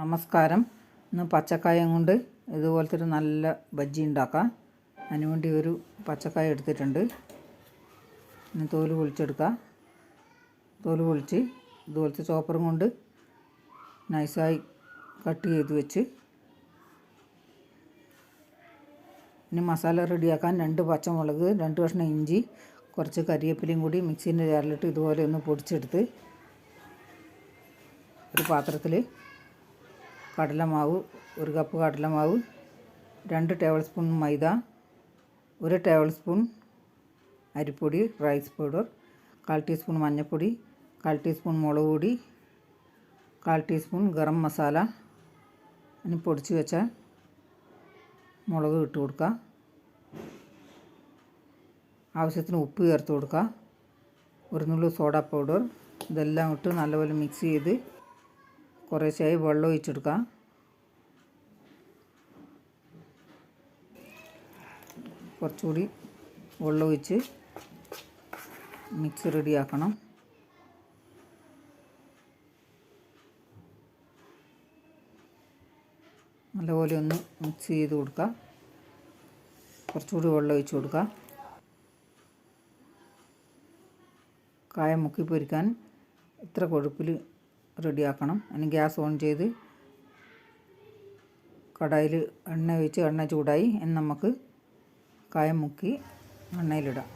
നമസ്കാരം. ഇന്ന് പച്ചക്കായ കൊണ്ട് ഇതുപോലത്തെ ഒരു നല്ല ബജ്ജി ഉണ്ടാക്കാം. അതിനുവേണ്ടി ഒരു പച്ചക്കായ എടുത്തിട്ടുണ്ട്. ഇനി തോൽ പൊളിച്ചെടുക്കുക തോൽ പൊളിച്ച് ഇതുപോലത്തെ ചോപ്പറും കൊണ്ട് നൈസായി കട്ട് ചെയ്ത് വെച്ച് ഇനി മസാല റെഡിയാക്കാൻ രണ്ട് പച്ചമുളക് രണ്ട് കഷ്ണം ഇഞ്ചി കുറച്ച് കരിവേപ്പിലയും കൂടി മിക്സീന്റെ ജാറിലിട്ട് ഇതുപോലെ ഒന്ന് പൊടിച്ചെടുത്ത് ഒരു പാത്രത്തിൽ കടലമാവ് ഒരു കപ്പ് കടലമാവ് രണ്ട് ടേബിൾ സ്പൂൺ മൈദ ഒരു ടേബിൾ സ്പൂൺ അരിപ്പൊടി റൈസ് പൗഡർ കാൽ ടീസ്പൂൺ മഞ്ഞൾപ്പൊടി കാൽ ടീസ്പൂൺ മുളക് പൊടി കാൽ ടീസ്പൂൺ ഗരം മസാല ഇനി പൊടിച്ച് വെച്ച മുളക് ഇട്ട് കൊടുക്കുക ആവശ്യത്തിന് ഉപ്പ് ചേർത്ത് കൊടുക്കുക ഒരു നുള്ളു സോഡ പൗഡർ ഇതെല്ലാം ഇട്ട് നല്ലപോലെ മിക്സ് ചെയ്ത് കുറേശ്ശായി വെള്ളം ഒഴിച്ചെടുക്കുക. കുറച്ചുകൂടി വെള്ളം ഒഴിച്ച് മിക്സ് റെഡിയാക്കണം. നല്ലപോലെ ഒന്ന് മിക്സ് ചെയ്ത് കൊടുക്കുക. കുറച്ചുകൂടി വെള്ളം ഒഴിച്ച് കൊടുക്കുക. കായ മുക്കി പൊരിക്കാൻ ഇത്ര കൊഴുപ്പിൽ റെഡിയാക്കണം. അതിന് ഗ്യാസ് ഓൺ ചെയ്ത് കടായിൽ എണ്ണ ഒഴിച്ച് എണ്ണ ചൂടായി എന്ന് നമുക്ക് കായം മുക്കി എണ്ണയിലിടാം.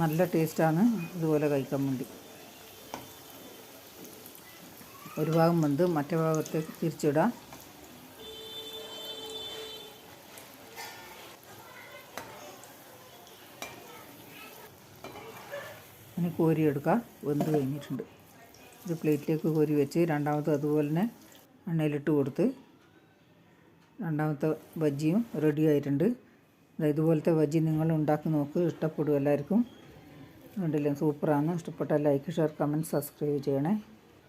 നല്ല ടേസ്റ്റാണ് ഇതുപോലെ കഴിക്കാൻ വേണ്ടി. ഒരു ഭാഗം വെന്ത് മറ്റേ ഭാഗത്തേക്ക് തിരിച്ചിടാം. ഇനി കോരിയെടുക്കുക വെന്ത് കഴിഞ്ഞിട്ടുണ്ട്. ഇത് പ്ലേറ്റിലേക്ക് കോരി വെച്ച് രണ്ടാമത്തെ അതുപോലെ തന്നെ എണ്ണയിലിട്ട് കൊടുത്ത് രണ്ടാമത്തെ ബജ്ജിയും റെഡി ആയിട്ടുണ്ട്. ഇതുപോലത്തെ ബജ്ജി നിങ്ങൾ ഉണ്ടാക്കി നോക്ക്. ഇഷ്ടപ്പെടും എല്ലാവർക്കും. കണ്ടില്ലേ? സൂപ്പറാണ്. ഇഷ്ടപ്പെട്ടാൽ ലൈക്ക് ഷെയർ കമന്റ് സബ്സ്ക്രൈബ് ചെയ്യണേ.